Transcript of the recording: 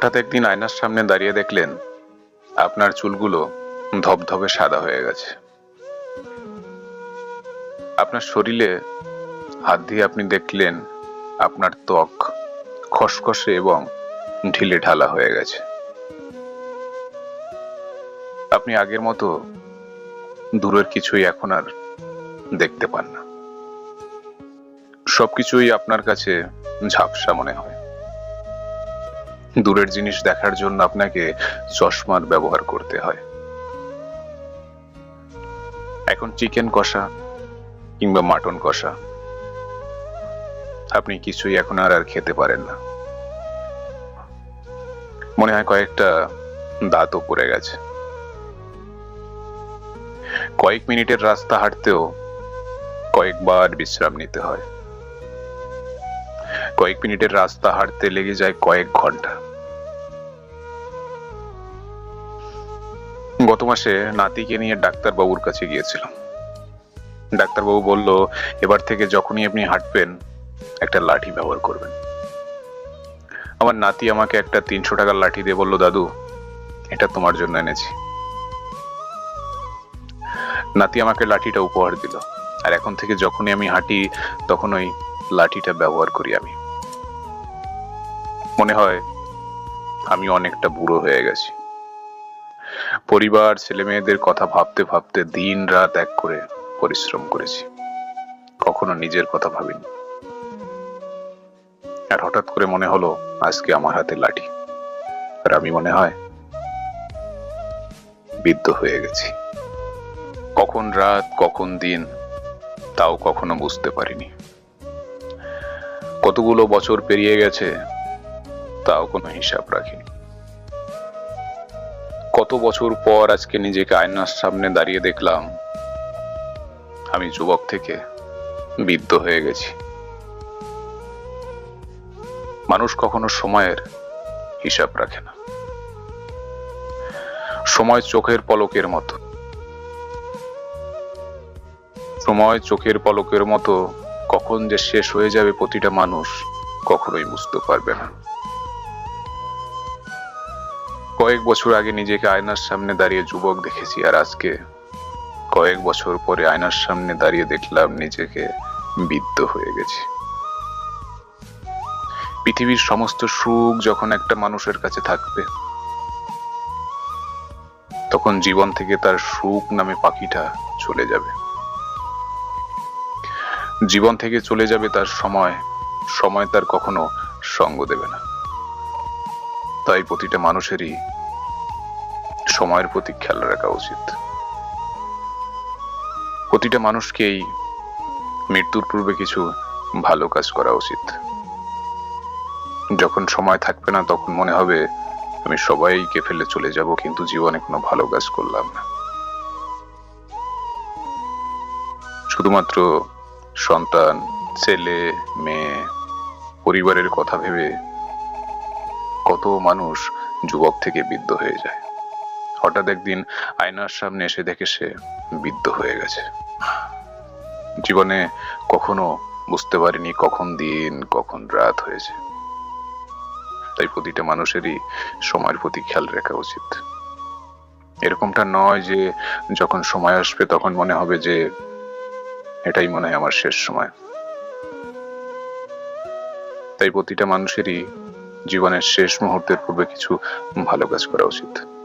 হঠাৎ একদিন আয়নার সামনে দাঁড়িয়ে দেখলেন আপনার চুলগুলো ধবধবে সাদা হয়ে গেছে। আপনার শরীরে হাত দিয়ে আপনি দেখলেন আপনার ত্বক খসখসে এবং ঢিলে ঢালা হয়ে গেছে। আপনি আগের মতো দূরের কিছুই এখন আর দেখতে পান না। সবকিছুই আপনার কাছে ঝাপসা মনে হয়। দূরের জিনিস দেখার জন্য আপনাকে চশমার ব্যবহার করতে হয়। এখন চিকেন কষা কিংবা মাটন কষা। আপনি কিছুই এখন আর আর খেতে পারেন না। মনে হয় কয়েকটা দাঁতও পড়ে গেছে। কয়েক মিনিটের রাস্তা হাঁটতেও কয়েকবার বিশ্রাম নিতে হয়। কয়েক মিনিটের রাস্তা হাঁটতে লেগে যায় কয়েক ঘণ্টা। গত মাসে নাতিকে নিয়ে ডাক্তারবাবুর কাছে গিয়েছিলাম। ডাক্তারবাবু বলল, এবার থেকে যখনই আপনি হাঁটবেন, একটা লাঠি ব্যবহার করবেন। আমার নাতি আমাকে একটা তিনশো টাকার লাঠি দিয়ে বলল, দাদু, এটা তোমার জন্য এনেছি। নাতি আমাকে লাঠিটা উপহার দিল। আর এখন থেকে যখনই আমি হাঁটি, তখন ওই লাঠিটা ব্যবহার করি আমি। মনে হয় আমি অনেকটা বুড়ো হয়ে গেছি। পরিবার ছেলে মেয়েদের কথা ভাবতে ভাবতে দিন রাত এক করে পরিশ্রম করেছি। কখনো নিজের কথা ভাবিনি। আর হঠাৎ করে মনে হলো, আজকে আমার হাতে লাঠি। আর আমি মনে হয় বিদ্ধ হয়ে গেছি। কখন রাত, কখন দিন, তাও কখনো বুঝতে পারিনি। কতগুলো বছর পেরিয়ে গেছে, তাও কোনো হিসাব রাখিনি। কত বছর পর আজকে নিজেকে আয়নার সামনে দাঁড়িয়ে দেখলাম। আমি যুবক থেকে বিদ্ধ হয়ে গেছি। মানুষ কখনো সময়ের হিসাব রাখে না। সময় চোখের পলকের মতো। সময় চোখের পলকের মতো কখন যে শেষ হয়ে যাবে প্রতিটা মানুষ কখনোই বুঝতে পারবে না। কয়েক বছর আগে নিজেকে আয়নার সামনে দাঁড়িয়ে যুবক দেখেছি, আর আজকে কয়েক বছর পরে আয়নার সামনে দাঁড়িয়ে দেখলাম নিজেকে বিদ্ধ হয়ে গেছি। পৃথিবীর সমস্ত সুখ যখন একটা মানুষের কাছে থাকবে, তখন জীবন থেকে তার সুখ নামে পাখিটা চলে যাবে। জীবন থেকে চলে যাবে তার সময় সময় তার কখনো সঙ্গ দেবে না। তাই প্রতিটা মানুষেরই সময়ের প্রতি খেয়াল রাখা উচিত। প্রতিটা মানুষকেই মৃত্যুর পূর্বে কিছু ভালো কাজ করা উচিত। যখন সময় থাকবে না, তখন মনে হবে, আমি সবাইকে ফেলে চলে যাব, কিন্তু জীবনে কোনো ভালো কাজ করলাম না। শুধুমাত্র সন্তান, ছেলে, মেয়ে, পরিবারের কথা ভেবে কত মানুষ যুবক থেকে বিদ্ধ হয়ে যায়। হঠাৎ একদিন আয়নার সামনে এসে দেখে সে বিদ্ধ হয়ে গেছে। জীবনে কখনো বুঝতে পারিনি কখন দিন, কখন রাত হয়েছে। তাই প্রতিটা মানুষেরই সময়ের প্রতি খেয়াল রাখা উচিত। এরকমটা নয় যে যখন সময় আসবে তখন মনে হবে যে এটাই মনে হয় আমার শেষ সময়। তাই প্রতিটা মানুষেরই জীবনের শেষ মুহূর্তের পূর্বে কিছু ভালো কাজ করা উচিত।